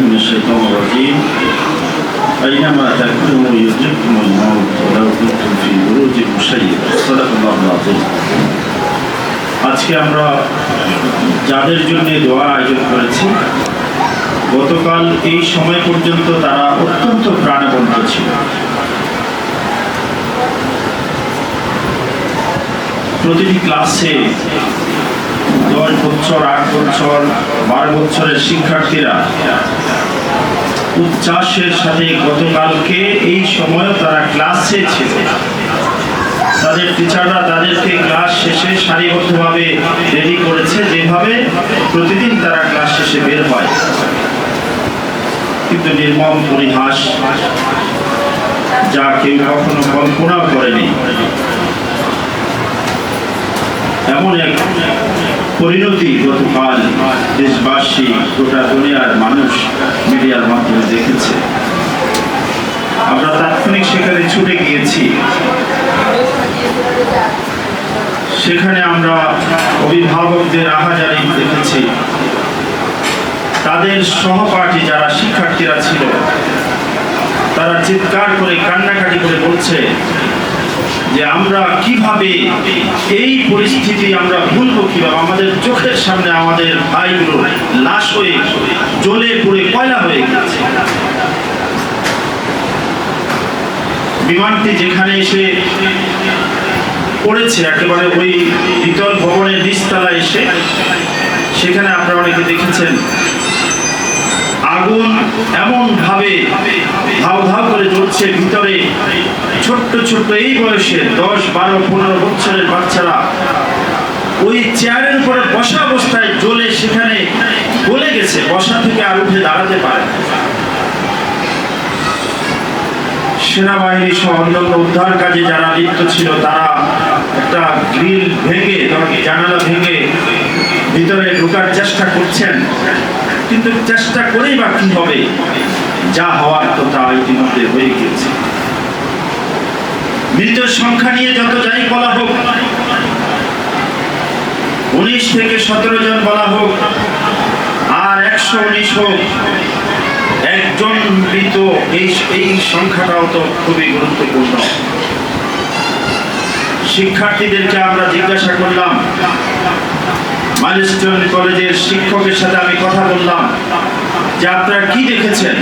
من الشيطان الرجيم أينما تكونوا يدرككم الموت ولو كنتم في بروج مشيدة صدق الله العظيم আজকে আমরা যাদের জন্য দোয়া আয়োজন করেছি। গতকাল এই সময় পর্যন্ত তারা অত্যন্ত প্রাণবন্ত ছিল। প্রতিটি ক্লাসে দশ বছর, আট বছর, বারো বছরের শিক্ষার্থীরা উচ্ছ্বাসের সাথে গতকালকে এই সময় তারা ক্লাসে ছিল। তাদের টিচাররা তাদেরকে ক্লাস শেষে সারিবদ্ধভাবে করেছে প্রতিদিন তারা ক্লাস শেষে বের হয়। কিন্তু নির্মম পরিহাস যা কেউ কখনো কল্পনাও করেনি। এমন এক পরিণতি গতকাল দেশবাসী গোটা দুনিয়ার মানুষ মিডিয়ার মাধ্যমে দেখেছে। আমরা তাৎক্ষণিক সেখানে ছুটে গিয়েছি। সেখানে অভিভাবকদের আহাজারি দেখেছি। তাদের সহপাঠী যারা শিক্ষার্থীরা ছিল, তারা চিৎকার করে, কান্নাকাটি করে বলছে যে, আমরা কীভাবে এই পরিস্থিতি আমরা ভুলবো কীভাবে? আমাদের চোখের সামনে আমাদের ভাইগুলো লাশ হয়ে জ্বলে পুড়ে কয়লা হয়ে গেছে। বিমানটি যেখানে এসে পড়েছে একেবারে ওই দ্বিতল ভবনের নিচতলা এসে। সেখানে আপনারা অনেকে দেখেছেন। আগুন এমন ভাবে ধাও ধাও করে জ্বলছে ভিতরে। ছোট্ট ছোট্ট এই বয়সে দশ, বারো, পনেরো বছরের বাচ্চারা ওই চেয়ারের উপরে বসা অবস্থায় জ্বলে সেখানে গলে গেছে। বসা থেকে আর উঠে দাঁড়াতে পারে। সেনাবাহিনী সহ অন্যান্য উদ্ধার কাজে যারা লিপ্ত ছিল, তারা একটা গ্রিল ভেঙে জানালা ভেঙে ভিতরে ঢোকার চেষ্টা করছেন। কিন্তু চেষ্টা করেই বা কি হবে? যা হওয়ার তো তা ইতিমধ্যে হয়ে গিয়েছে। মৃত সংখ্যা নিয়ে যত যাই বলা হোক, উনিশ থেকে সতেরো জন বলা হোক, আর একশো উনিশ হোক একজন মৃত, এই এই সংখ্যাটাও তো খুবই গুরুত্বপূর্ণ। শিক্ষার্থীদেরকে আমরা জিজ্ঞাসা করলাম, মাইলস্টোন কলেজের শিক্ষকের সাথে আমি কথা বললাম, যে আপনারা কি দেখেছেন?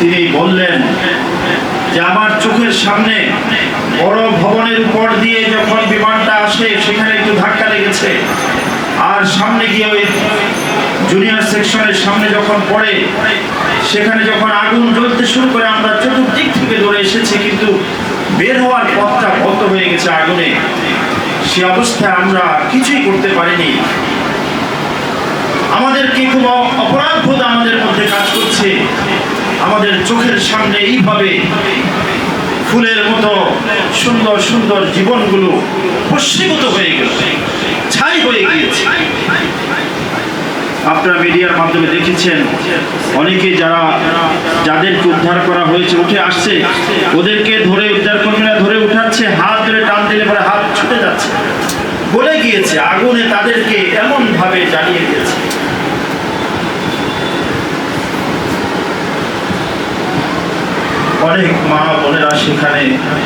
তিনি বললেন, যে আমার চোখের সামনে বড় ভবনের উপর দিয়ে যখন বিমানটা আসে, সেখানে একটু ধাক্কা লেগেছে। আর সামনে গিয়ে ওই জুনিয়র সেকশনের সামনে যখন পড়ে, সেখানে যখন আগুন জ্বলতে শুরু করে, আমরা চতুর্দিক থেকে দৌড়ে এসেছি, কিন্তু বের হওয়ার পথটা বন্ধ হয়ে গেছে আগুনে। সে অবস্থায় আমরা কিছুই করতে পারিনি। আমাদেরকে খুব অপরাধ অপরাধবোধ আমাদের মধ্যে কাজ করছে। আমাদের চোখের সামনে এইভাবে ফুলের মতো সুন্দর সুন্দর জীবনগুলো পশ্চিমত হয়ে গেল, ছাই হয়ে গিয়েছে। আপনারা মিডিয়ার মাধ্যমে দেখেছেন, অনেকে যারা, যাদেরকে উদ্ধার করা হয়েছে, উঠে আসছে, ওদেরকে ধরে উদ্ধার কর্মীরা ধরে উঠাচ্ছে, হাত ধরে টান দিলে পরে হাত ছুটে যাচ্ছে। বলে গিয়েছে, আগুনে তাদেরকে এমন ভাবে জ্বালিয়ে দিয়েছে। অনেক মা বোনেরা সেখানে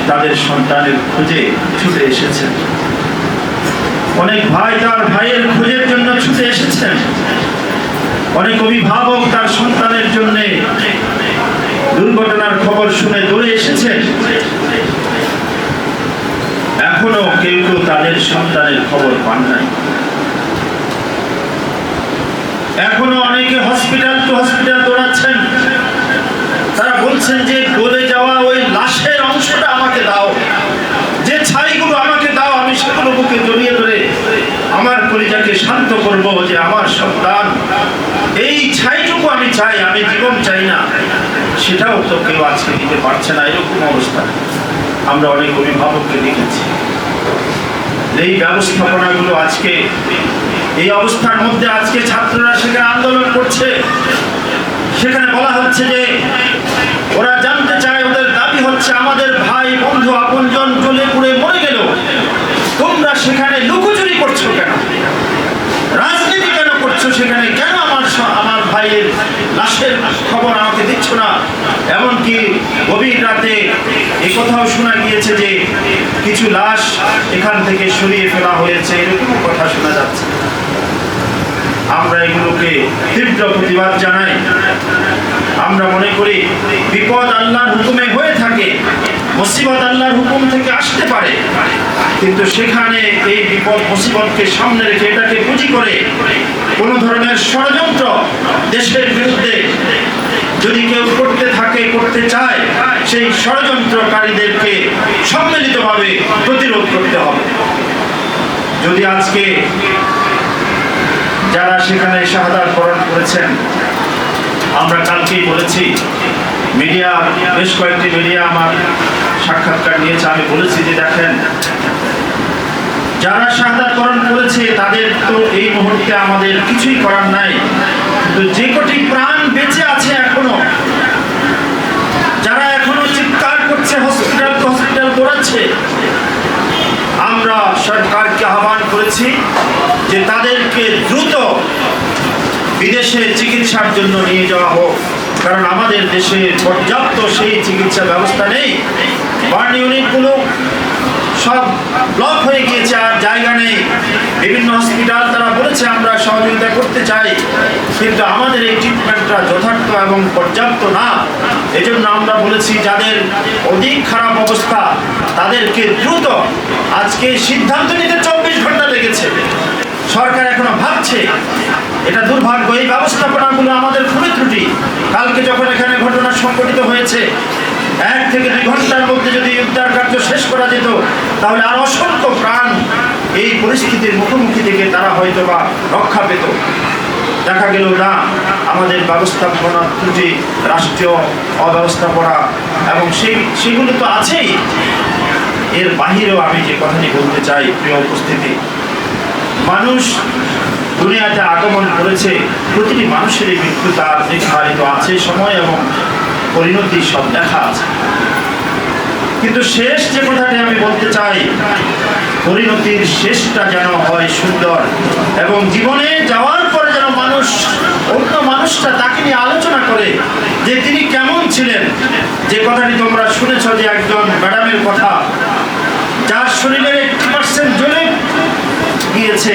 তাদের সন্তানের খোঁজে ছুটে এসেছেন। অনেক ভাই তার ভাইয়ের খোঁজের জন্য ছুটে এসেছেন অনেক অভিভাবক তার সন্তানের জন্য দুর্ঘটনার খবর শুনে দৌড়ে এসেছেন এখনও কেউ কেউ তাদের সন্তানের খবর পান নাই। এখনও অনেকে হসপিটাল টু হসপিটাল দৌড়াচ্ছেন। তারা বলছেন যে গলে যাওয়া ওই লাশের অংশটা আমাকে দাও। যে ছাইগুলো আমাকে দাও, আমি সেগুলো বুকে জড়িয়ে ধরে আমার পরিজাকে শান্ত করব যে আমার সন্তান এই ছাইটুকু আমি চাই, আমি জীবন চাই না। সেটাও তো কেউ আজকে দিতে পারছে না, এরকম অবস্থা। আমরা অনেক অভিভাবককে দেখেছি। এই ব্যবস্থাপনাগুলো আজকে, এই অবস্থার মধ্যে আজকে ছাত্ররা সেখানে আন্দোলন করছে। সেখানে বলা হচ্ছে যে, ওরা জানতে চায়, ওদের দাবি হচ্ছে, আমাদের ভাই, বন্ধু, আপনজন জ্বলে পুড়ে মরে গেল তোমরা সেখানে লুকোচুরি করছ কেন রাজনীতি কেন করছ সেখানে কেন আমার স- আমার ভাইয়ের লাশের খবর আমাকে দিচ্ছ না। এমনকি গভীর রাতে এ কথাও শোনা গিয়েছে যে কিছু লাশ এখান থেকে সরিয়ে ফেলা হয়েছে। এরকম কথা শোনা যাচ্ছে। আমরা এগুলোকে তীব্র প্রতিবাদ জানাই। আমরা মনে করি বিপদ আল্লাহর হুকুমে হয়ে থাকে, মুসিবত আল্লাহর হুকুম থেকে আসতে পারে। কিন্তু সেখানে এই বিপদ, মুসিবতকে সামনে রেখে এটাকে পুঁজি করে কোন ধরনের ষড়যন্ত্র দেশের বিরুদ্ধে যদি কেউ করতে থাকে, করতে চায়, সেই ষড়যন্ত্রকারীদেরকে সম্মিলিতভাবে প্রতিরোধ করতে হবে। যদি আজকে যারা সেখানে শাহাদাত বরণ করেছেন আমরা কালকেই বলেছি, মিডিয়া, বেশ কয়েকটি মিডিয়া আমার সাক্ষাৎকার নিয়েছে, আমি বলেছি যে দেখেন, যারা বরণ করেছে, তাদের তো এই মুহূর্তে আমাদের কিছুই করার নাই। কিন্তু যে কটি প্রাণ বেঁচে আছে এখনও, যারা এখনও চিৎকার করছে, হসপিটাল হসপিটাল করাচ্ছে আমরা সরকারকে আহ্বান করেছি যে তাদেরকে দ্রুত বিদেশে চিকিৎসার জন্য নিয়ে যাওয়া হোক, কারণ আমাদের দেশে পর্যাপ্ত সেই চিকিৎসা ব্যবস্থা নেই। বার্ন ইউনিটগুলো সব ব্লক হয়ে গিয়েছে, আর জায়গা নেই। বিভিন্ন হসপিটাল, তারা বলেছে আমরা সহযোগিতা করতে চাই, কিন্তু আমাদের এই ট্রিটমেন্টটা যথার্থ এবং পর্যাপ্ত না। এজন্য আমরা বলেছি, যাদের অধিক খারাপ অবস্থা, তাদেরকে দ্রুত আজকে সিদ্ধান্ত নিতে চব্বিশ ঘণ্টা লেগেছে। সরকার এখনও ভাবছে। এটা দুর্ভাগ্য এই ব্যবস্থাপনাগুলো আমাদের খুবই ত্রুটি। কালকে যখন এখানে ঘটনা সংঘটিত হয়েছে, এক থেকে দুই ঘণ্টার মধ্যে যদি উদ্ধার কার্য শেষ করা যেত, তাহলে আর অসংখ্য প্রাণ এই পরিস্থিতির মুখোমুখি থেকে তারা হয়তো বা রক্ষা পেত। দেখা গেল, না, আমাদের ব্যবস্থাপনা ত্রুটি, রাষ্ট্রীয় অব্যবস্থাপনা এবং সেই, সেগুলো তো আছেই। এর বাহিরেও আমি যে কথাটি বলতে চাই, প্রিয় উপস্থিতি মানুষ দুনিয়াতে আগমন করেছে, প্রতিটি মানুষেরই মৃত্যু তার নির্ধারিত আছে সময় এবং পরিণতি সব দেখা আছে। কিন্তু শেষ যে কথাটি আমি বলতে চাই, পরিণতির শেষটা যেন হয় সুন্দর এবং জীবনে যাওয়ার পরে যেন মানুষ, অন্য মানুষটা তাকে নিয়ে আলোচনা করে যে তিনি কেমন ছিলেন। যে কথাটি তোমরা শুনেছ যে একজন ম্যাডামের কথা, যার শরীরের এইটটি পার্সেন্ট জ্বলে গিয়েছে,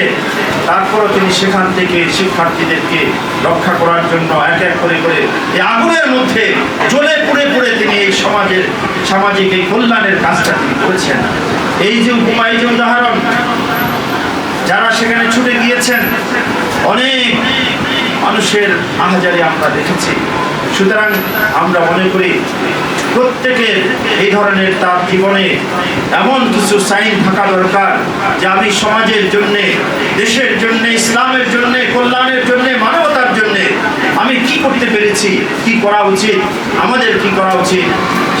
তারপরও তিনি সেখান থেকে শিক্ষার্থীদেরকে রক্ষা করার জন্য এক এক করে করে এই আগুনের মধ্যে জ্বলে পুড়ে পুড়ে তিনি এই সমাজের সামাজিক এই কল্যাণের কাজটা তিনি করেছেন। এই যে উপমা যে উদাহরণ, যারা সেখানে ছুটে গিয়েছেন, অনেক মানুষের আহাজারি আমরা দেখেছি। সুতরাং আমরা মনে করি প্রত্যেকের এই ধরনের তার জীবনে এমন কিছু সাইন থাকা দরকার যে আমি সমাজের জন্যে, দেশের জন্য, ইসলামের জন্য, কল্যাণের জন্য, মানবতার জন্য আমি কি করতে পেরেছি, কি করা উচিত, আমাদের কি করা উচিত,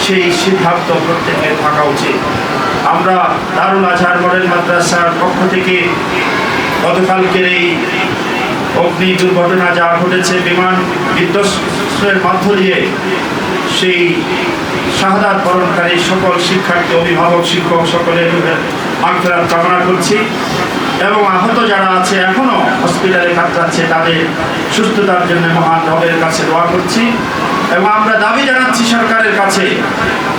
সেই সিদ্ধান্ত প্রত্যেকের থাকা উচিত। আমরা দারুল আজহার মডেল মাদ্রাসার পক্ষ থেকে গতকালকের এই অগ্নি দুর্ঘটনা যা ঘটেছে, বিমান বিধ্বস্তের মধ্য দিয়ে সেই শাহাদাত বরণকারী সকল শিক্ষার্থী, অভিভাবক, শিক্ষক সকলের মাগফিরাত কামনা করছি এবং আহত যারা আছে, এখনও হসপিটালে কাটাচ্ছে তাদের সুস্থতার জন্য মহান রবের কাছে দোয়া করছি এবং আমরা দাবি জানাচ্ছি সরকারের কাছে,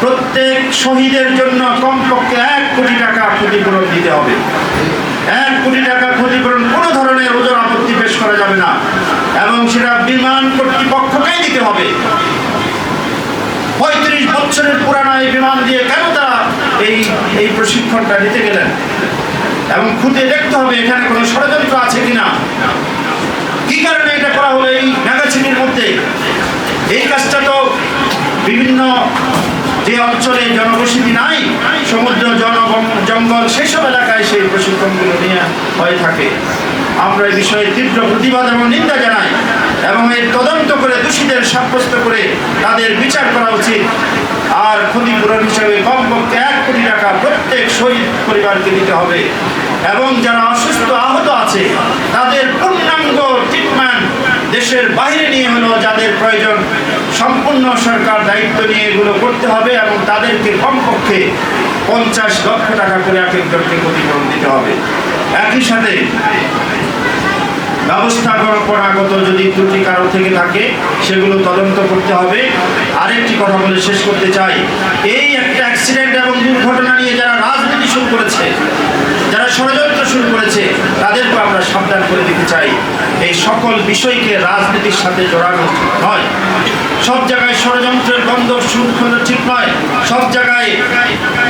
প্রত্যেক শহীদের জন্য কমপক্ষে এক কোটি টাকা ক্ষতিপূরণ দিতে হবে। এক কোটি টাকা ক্ষতিপূরণ কোনো ধরনের ওজন আপত্তি পেশ করা যাবে না এবং সেটা বিমান কর্তৃপক্ষকেই দিতে হবে। পঁয়ত্রিশ বছরের পুরানো এই বিমান দিয়ে কেন তারা এই এই প্রশিক্ষণটা নিতে গেলেন? এবং খুঁজে দেখতে হবে এখানে কোনো ষড়যন্ত্র আছে কিনা। কি কারণে এটা করা হলো এই ম্যাগাজিনের মধ্যে? এই কাজটা তো বিভিন্ন যে অঞ্চলে জনবসতি নাই, সমুদ্র জন জঙ্গল, সেসব এলাকায় সেই প্রশিক্ষণগুলো নিয়ে হয়ে থাকে। আমরা এই বিষয়ে তীব্র প্রতিবাদ এবং নিন্দা জানাই। এবং এর তদন্ত করে দোষীদের সাব্যস্ত করে তাদের বিচার করা উচিত। আর ক্ষতিপূরণ হিসাবে কমপক্ষে এক কোটি টাকা প্রত্যেক শহীদ পরিবারকে দিতে হবে। এবং যারা অসুস্থ আহত আছে, তাদের পূর্ণাঙ্গ ট্রিটমেন্ট দেশের বাইরে নিয়ে হলো যাদের প্রয়োজন। সম্পূর্ণ সরকার দায়িত্ব নিয়ে এগুলো করতে হবে এবং তাদেরকে কমপক্ষে পঞ্চাশ লক্ষ টাকা করে এক একজনকে ক্ষতিপূরণ দিতে হবে। একই সাথে ব্যবস্থাপনাগত যদি ত্রুটি কারও থেকে থাকে, সেগুলো তদন্ত করতে হবে। আরেকটি কথা বলে শেষ করতে চাই। এই একটা অ্যাক্সিডেন্ট এবং দুর্ঘটনা নিয়ে যারা রাজনীতি শুরু করেছে, যারা ষড়যন্ত্র শুরু করেছে তাদেরকে আমরা সাবধান করে দিতে চাই। এই সকল বিষয়কে রাজনীতির সাথে জড়ানো নয়। সব জায়গায় ষড়যন্ত্রের গন্ধ শুরু ঠিক নয়। সব জায়গায়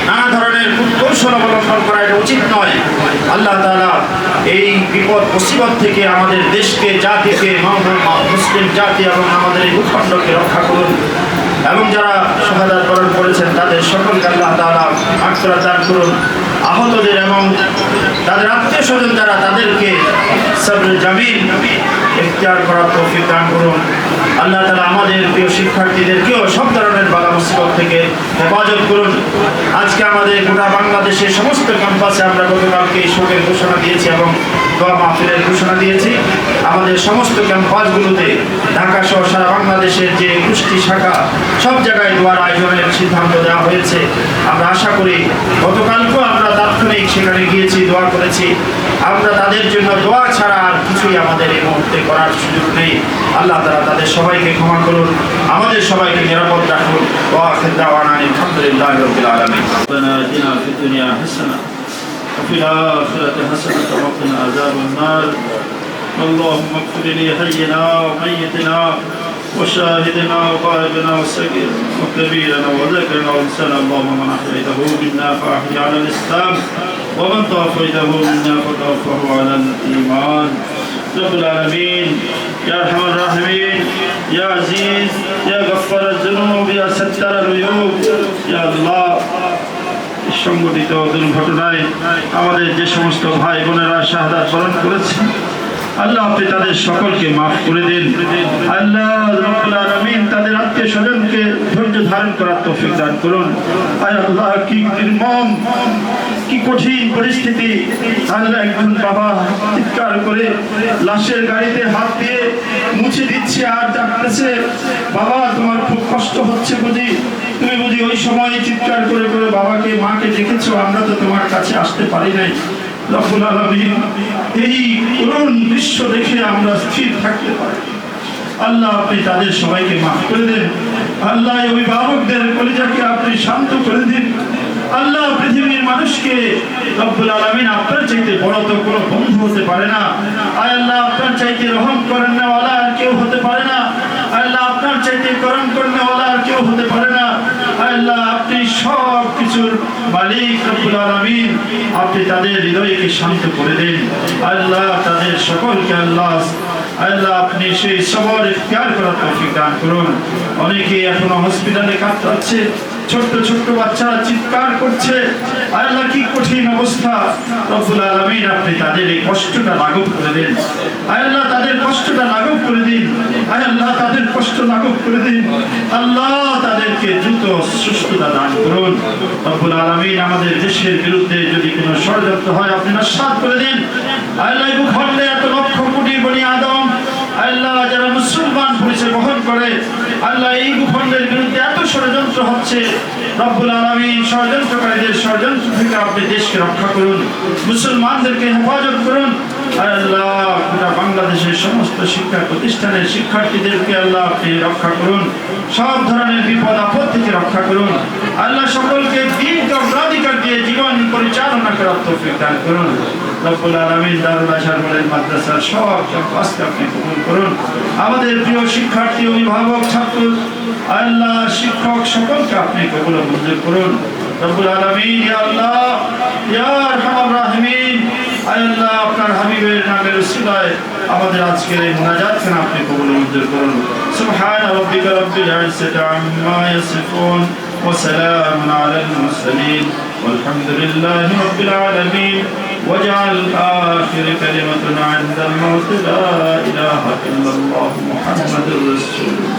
নানা ধরনের কৌশল অবলম্বন করা এটা উচিত নয়। আল্লাহ তালা এই বিপদ, মুসিবত থেকে আমাদের দেশকে, জাতিকে মুসলিম জাতি এবং আমাদের এই ভূখণ্ডকে রক্ষা করুন। এবং যারা সহায়তা বরণ করেছেন, তাদের সকলকে আল্লাহ তালা আক্রা দান করুন। আহতদের এবং তাদের আত্মীয় স্বজন তারা তাদেরকে জামিন ইখতিয়ার করার তৌফিক দান করুন। আল্লাহ তালা আমাদের প্রিয় শিক্ষার্থীদেরকেও সব ধরনের বালা মুসিবত থেকে হেফাজত করুন। আজকে আমাদের গোটা বাংলাদেশের সমস্ত ক্যাম্পাসে আমরা গতকালকে এই শোকের ঘোষণা দিয়েছি এবং দোয়া মাহফিলের ঘোষণা দিয়েছি। আমাদের সমস্ত ক্যাম্পাসগুলোতে ঢাকা সহ সারা বাংলাদেশের যে একুশটি শাখা, সব জায়গায় দোয়ার আয়োজনের সিদ্ধান্ত দেওয়া হয়েছে। আমরা আশা করি গতকালকেও আমরা তাৎক্ষণিক সেখানে গিয়েছি, দোয়া করেছি। আমরা তাদের জন্য দোয়া ছাড়া আর কিছুই আমাদের এই মুহূর্তে করার সুযোগ নেই। আল্লাহ তারা তাদের সবাইকে ক্ষমা করুন, আমাদের সবাইকে নিরাপদ রাখুন। দোয়া খেদাওয়ানা আলহামদুলিল্লাহ রবিল আলমী وفي الاخره حسنة وقنا عذاب النار. اللهم اغفر لي حينا وميتنا وشاهدنا وغائبنا وسجيرنا وكبيرنا وذكرنا وانسانا اللهم من أحييته منا فاحي على الإسلام ومن توفيته منا فتوفه على الإيمان. رب العالمين يا أرحم الراحمين يا عزيز يا غفار الذنوب يا ستار العيوب يا الله. সংগঠিত দুর্ঘটনায় আমাদের যে সমস্ত ভাই বোনেরা শাহাদ বরণ করেছেন আল্লাহ আপনি তাদের সকলকে মাফ করে দিন। আল্লাহ তাদের আত্মীয় স্বজনকে ধৈর্য ধারণ করার তৌফিক দান করুন। আল্লাহ, কি কি কঠিন পরিস্থিতি? আল্লাহ একজন বাবা চিৎকার করে লাশের গাড়িতে হাত দিয়ে মুছে দিচ্ছে আর ডাকতেছে, বাবা, তোমার খুব কষ্ট হচ্ছে বুঝি। তুমি বুঝি ওই সময় চিৎকার করে করে বাবাকে, মাকে দেখেছ? আমরা তো তোমার কাছে আসতে পারি নাই। রব্বুল আলামিন এই করুণ দৃশ্য দেখে আমরা স্থির থাকতে পারি। আল্লাহ আপনি তাদের সবাইকে মাফ করে দেন। আল্লাহ অভিভাবকদের কলিজাকে আপনি শান্ত করে দিন। আল্লাহ পৃথিবীর মানুষকে রব্বুল আলামিন আপনার চাইতে বড় তো কোনো বন্ধু হতে পারে না। আয় আল্লাহ, আপনার চাইতে রহম করেন না ওয়ালা আর কেউ হতে পারে না। আল্লাহ, আপনার চাইতে করম করেন না ওয়ালা আর কেউ হতে পারে না। আল্লাহ, আপনি সব কিছুর মালিক রব্বুল আলামিন। আপনি তাদের হৃদয়কে শান্ত করে দিন। আল্লাহ, তাদের সকলকে আল্লাহ আল্লাহ, আপনি সেই সবর ইখতিয়ার করার তৌফিক দান করুন। অনেকে এখনও হসপিটালে কাজ কাতরাচ্ছে ছোট্ট ছোট্ট বাচ্চারা চিৎকার করছে। আল্লাহ কি কঠিন অবস্থা? রব্বুল আলামিন আপনি তাদের এই কষ্টটা লাঘব করে দিন। আল্লাহ, তাদের কষ্টটা লাঘব করে দিন। আল্লাহ, তাদের কষ্ট লাঘব করে দিন। আল্লাহ তাদেরকে দ্রুত সুস্থতা দান করুন। রব্বুল আলামিন আমাদের দেশের বিরুদ্ধে যদি কোনো ষড়যন্ত্র হয়, আপনি নস্বাত করে দিন। আল্লাহ এত লক্ষ কোটি বনি আদম। আল্লাহ, যারা মুসলমান পরিচয় বহন করে আল্লাহ এই ভূখণ্ডের বিরুদ্ধে এত ষড়যন্ত্র হচ্ছে। রব্বুল আলমী ষড়যন্ত্রকারীদের ষড়যন্ত্র থেকে আপনি দেশকে রক্ষা করুন, মুসলমানদেরকে হেফাজত করুন আল্লাহ বাংলাদেশের সমস্ত শিক্ষা প্রতিষ্ঠানের শিক্ষার্থীদেরকে আল্লাহ আপনি রক্ষা করুন। সব ধরনের বিপদ, আপদ থেকে রক্ষা করুন। আল্লাহ সকলকে অগ্রাধিকার দিয়ে জীবন পরিচালনা করার দান করুন। আমাদের প্রিয় শিক্ষার্থী, অভিভাবক, ছাত্র, আল্লাহ শিক্ষক সকলকে আপনি কবুল মঞ্জুর করুন। রব্বুল আলামিন আল্লাহ আয় আল্লাহ আপনার হাবিবের নামের উসিলায় আমাদের আজকের এই মুনাজাতখানা আপনি কবুল ও মঞ্জুর করুন সুবহান রাব্বিকা রাব্বিল ইজ্জাতি আম্মা ইয়াসিফুন وسلام على المرسلين والحمد لله رب العالمين واجعل آخر كلمتنا عند الموت لا إله إلا الله محمد رسول الله